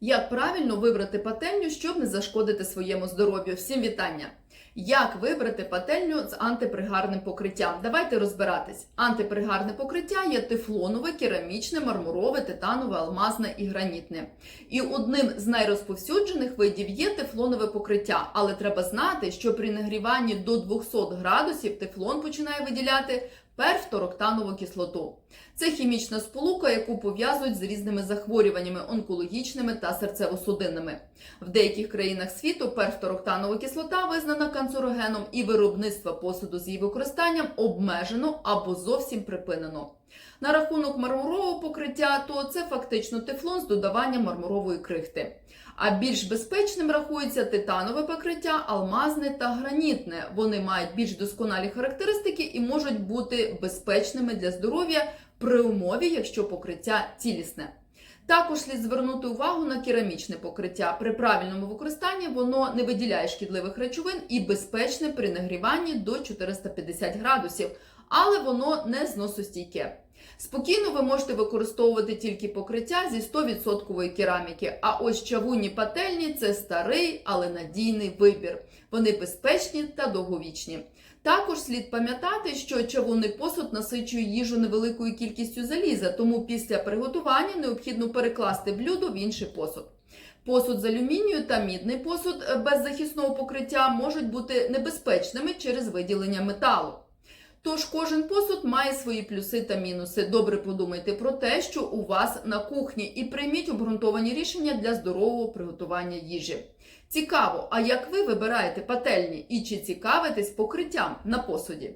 Як правильно вибрати пательню, щоб не зашкодити своєму здоров'ю? Всім вітання! Як вибрати пательню з антипригарним покриттям? Давайте розбиратись. Антипригарне покриття є тефлонове, керамічне, мармурове, титанове, алмазне і гранітне. І одним з найрозповсюджених видів є тефлонове покриття, але треба знати, що при нагріванні до 200 градусів тефлон починає виділяти перфтороктанову кислоту. Це хімічна сполука, яку пов'язують з різними захворюваннями онкологічними та серцево-судинними. В деяких країнах світу перфтороктанова кислота визнана канцерогеном і виробництво посуду з її використанням обмежено або зовсім припинено. На рахунок мармурового покриття, то це фактично тефлон з додаванням мармурової крихти. А більш безпечним рахується титанове покриття, алмазне та гранітне. Вони мають більш досконалі характеристики і можуть бути безпечними для здоров'я при умові, якщо покриття цілісне. Також слід звернути увагу на керамічне покриття. При правильному використанні воно не виділяє шкідливих речовин і безпечне при нагріванні до 450 градусів, але воно не зносостійке. Спокійно ви можете використовувати тільки покриття зі 100% кераміки. А ось чавунні пательні це старий, але надійний вибір. Вони безпечні та довговічні. Також слід пам'ятати, що чавунний посуд насичує їжу невеликою кількістю заліза, тому після приготування необхідно перекласти блюдо в інший посуд. Посуд з алюмінію та мідний посуд без захисного покриття можуть бути небезпечними через виділення металу. Тож кожен посуд має свої плюси та мінуси. Добре подумайте про те, що у вас на кухні, і прийміть обґрунтовані рішення для здорового приготування їжі. Цікаво, а як ви вибираєте пательні і чи цікавитесь покриттям на посуді?